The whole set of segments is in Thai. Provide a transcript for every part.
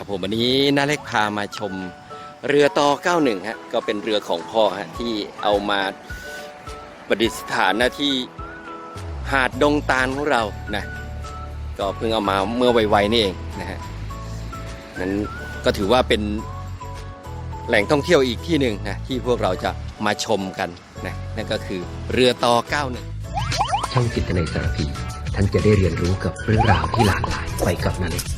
ครับผมวันนี้น้าเล็กพามาชมเรือต่อ 91 ฮะ ก็เป็นเรือของพ่อฮะ ที่เอามาประดิษฐานหน้าที่หาดดงตาลของเรานะ ก็เพิ่งเอามาเมื่อไวๆนี่เองนะฮะนั้นก็ถือว่าเป็นแหล่งท่องเที่ยวอีกที่หนึ่งนะ ที่พวกเราจะมาชมกันนะนั่นก็คือเรือต่อ 91 ช่องจิตในสารพีท่านจะได้เรียนรู้กับเรื่องราวที่หลากหลายไปกับนาเล็ก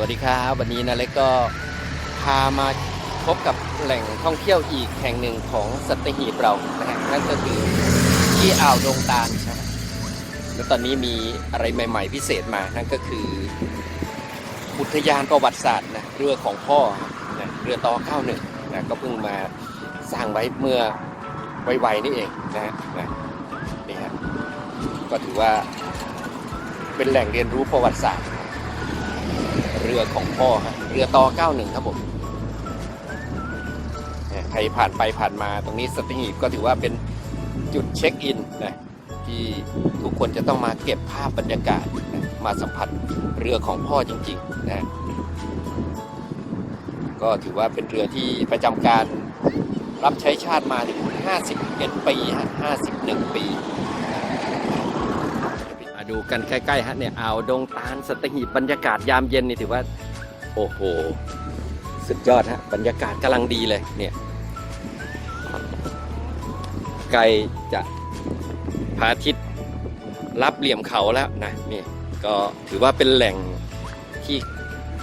วัสดีครับ วันนี้นะเล็กก็พามาพบกับแหล่งท่องเที่ยวอีกแห่งหนึ่งของสัตหีบเรานะฮะนั่นก็คือที่อ่าวดงตาลนะฮะและตอนนี้มีอะไรใหม่ ๆ พิเศษมานั่นก็คืออุทยานประวัติศาสตร์นะเรือของพ่อนะเรือต่อ91นะก็เพิ่งมาสร้างไว้เมื่อไวๆนี่เองนะฮนะนี่ฮะก็ถือว่าเป็นแหล่งเรียนรู้ประวัติศาสตร์ เรือของพ่อฮะเรือต่อ 91 ครับผมนี่ใครผ่านไปผ่านมาตรงนี้สตีหีบก็ถือว่าเป็นจุดเช็คอินนะที่ทุกคนจะต้องมาเก็บภาพบรรยากาศนะมาสัมผัสเรือของพ่อจริงๆนะก็ถือว่าเป็นเรือที่ประจำการรับใช้ชาติมาถึง 51 ปี 51 ปีมา ดูกันใกล้ๆฮะเนี่ยอ่าวดงตาลสตหีบบรรยากาศยามเย็นนี่ถือว่า โอ้โห สุดยอดฮะบรรยากาศกำลังดีเลยเนี่ยใกลจะพระอาทิตย์รับเหลี่ยมเขาแล้วนะนี่ก็ถือว่าเป็นแหล่งที่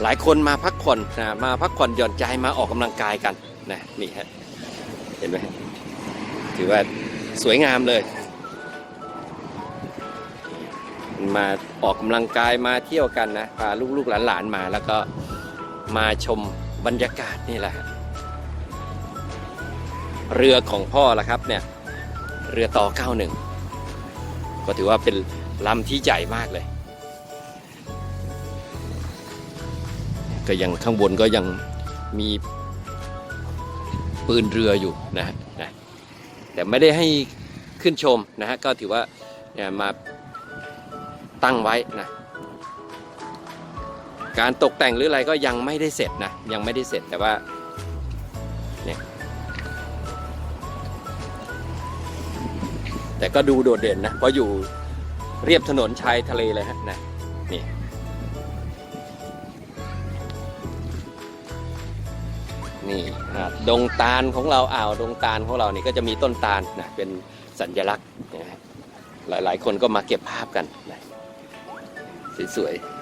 หลายคนมาพักผ่อนนะมาพักผ่อนหย่อนใจมาออกกำลังกายกันนะนี่ฮะเห็นไหมถือว่าสวยงามเลย มาออกกำลังกายมาเที่ยวกันนะพาลูกๆหลานๆมาแล้วก็มาชมบรรยากาศนี่แหละ เรือของพ่อละครับเนี่ยเรือต่อ 91 ก็ถือว่าเป็นลำที่ใหญ่มากเลย ก็ยังข้างบนก็ยังมีปืนเรืออยู่นะฮะนะแต่ไม่ได้ให้ขึ้นชมนะฮะก็ถือว่าเนี่ยมา ตั้งไว้นะการตกแต่งหรืออะไรก็ยังไม่ได้เสร็จนะยังไม่ได้เสร็จแต่ว่าเนี่ยแต่ก็ดูโดดเด่นนะเพราะอยู่เรียบถนนชายทะเลเลยฮะนะนี่นี่ดงตาลของเราอ่าวดงตาลของเรานี่ก็จะมีต้นตาลนะเป็นสัญลักษณ์นะฮะหลายๆ คนก็มาเก็บภาพกันนะ สวยๆ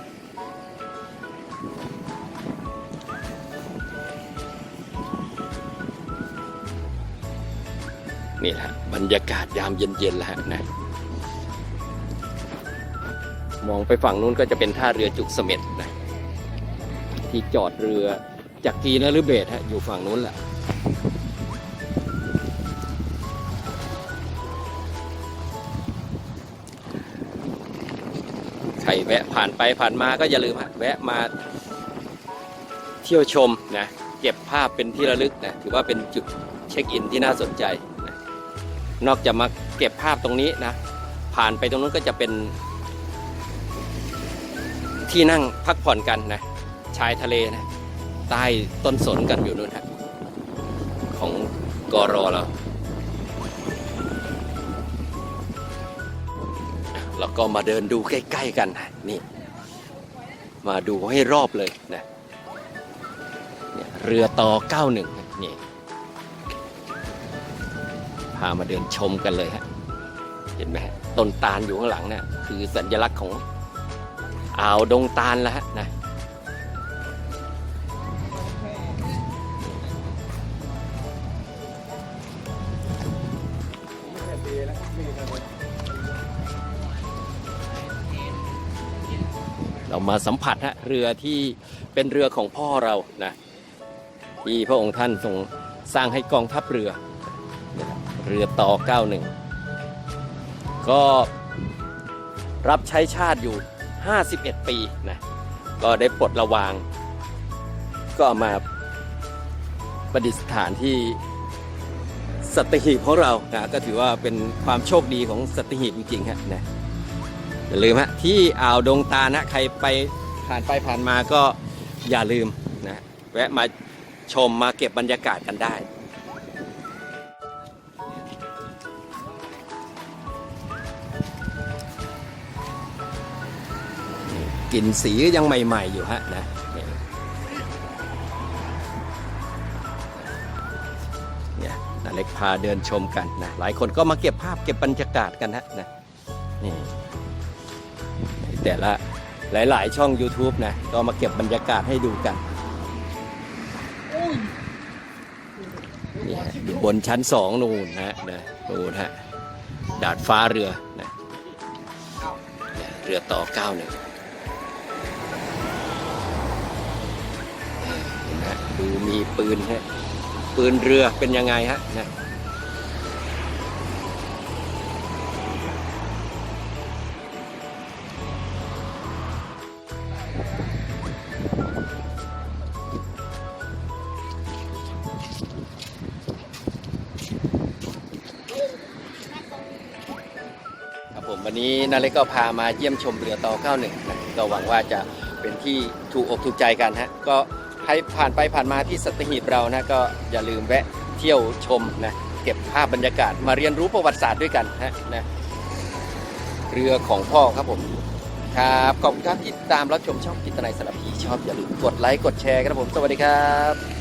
นี่แหละบรรยากาศยามเย็นๆแล้วนะ มองไปฝั่งนู้นก็จะเป็นท่าเรือจุกเสม็ดนะ ที่จอดเรือจากกีนฤเบศฮะอยู่ฝั่งนู้นแหละ แวะผ่านไปผ่านมาก็อย่าลืมแวะมาเที่ยวชมนะเก็บภาพเป็นที่ระลึกนะถือว่าเป็นจุดเช็คอินที่น่าสนใจนะนอกจากมาเก็บภาพตรงนี้นะผ่านไปตรงนู้นก็จะเป็น ที่นั่งพักผ่อนกันนะชายทะเลนะใต้ต้นสนกันอยู่นู่นฮะของกอรอเรา แล้วก็มาเดินดูใกล้ ๆ กันนี่ มาดูให้รอบเลยนะเรือต่อ 91นะนี่ พามาเดินชมกันเลยฮะ เห็นไหมต้นตาลอยู่ข้างหลังเนี่ยคือสัญลักษณ์ของอ่าวดงตาลแล้วฮะนะ มาสัมผัสฮะเรือที่เป็นเรือของพ่อเรานะที่พระองค์ท่านทรงสร้างให้กองทัพเรือ เรือต่อ 91 ก็รับใช้ชาติอยู่ 51 ปีนะก็ได้ปลดระวาง ก็มาประดิษฐานที่สัตหีบของเรานะก็ถือว่าเป็นความโชคดีของสัตหีบจริงๆฮะนะ อย่าลืมฮะที่อ่าวดงตาลนะใครไปผ่านไปผ่านมาก็อย่าลืมนะแวะมาชมมาเก็บบรรยากาศกันได้กลิ่นสีก็ยังใหม่ ๆ อยู่ฮะนะเนี่ยเนี่ยนาเล็กพาเดินชมกันนะหลายคนก็มาเก็บภาพเก็บบรรยากาศกันฮะนะนี่ แต่ละหลาย ๆ ช่อง YouTube นะ ก็มาเก็บบรรยากาศให้ดูกันนี่ฮะอยู่บนชั้นสองนู่นนะนะนู่นฮะดาดฟ้าเรือนะเรือต่อเก้าหนึ่งเห็นไหมฮะดูมีปืนฮะปืนเรือเป็นยังไงฮะนะ ผมวันนี้นาเล็กก็พามาเยี่ยมชมเรือต่อ 91 นะก็หวังว่าจะเป็นที่ถูกอกถูกใจกันฮะก็ใครผ่านไปผ่านมาที่สัตหีบเรานะก็อย่าลืมแวะเที่ยวชมนะเก็บภาพบรรยากาศมาเรียนรู้ประวัติศาสตร์ด้วยกันฮะนะเรือของพ่อครับผมครับขอบคุณครับที่ตามรับชมช่องกิตนายสารพีชอบอย่าลืมกดไลค์กดแชร์ครับผมสวัสดีครับ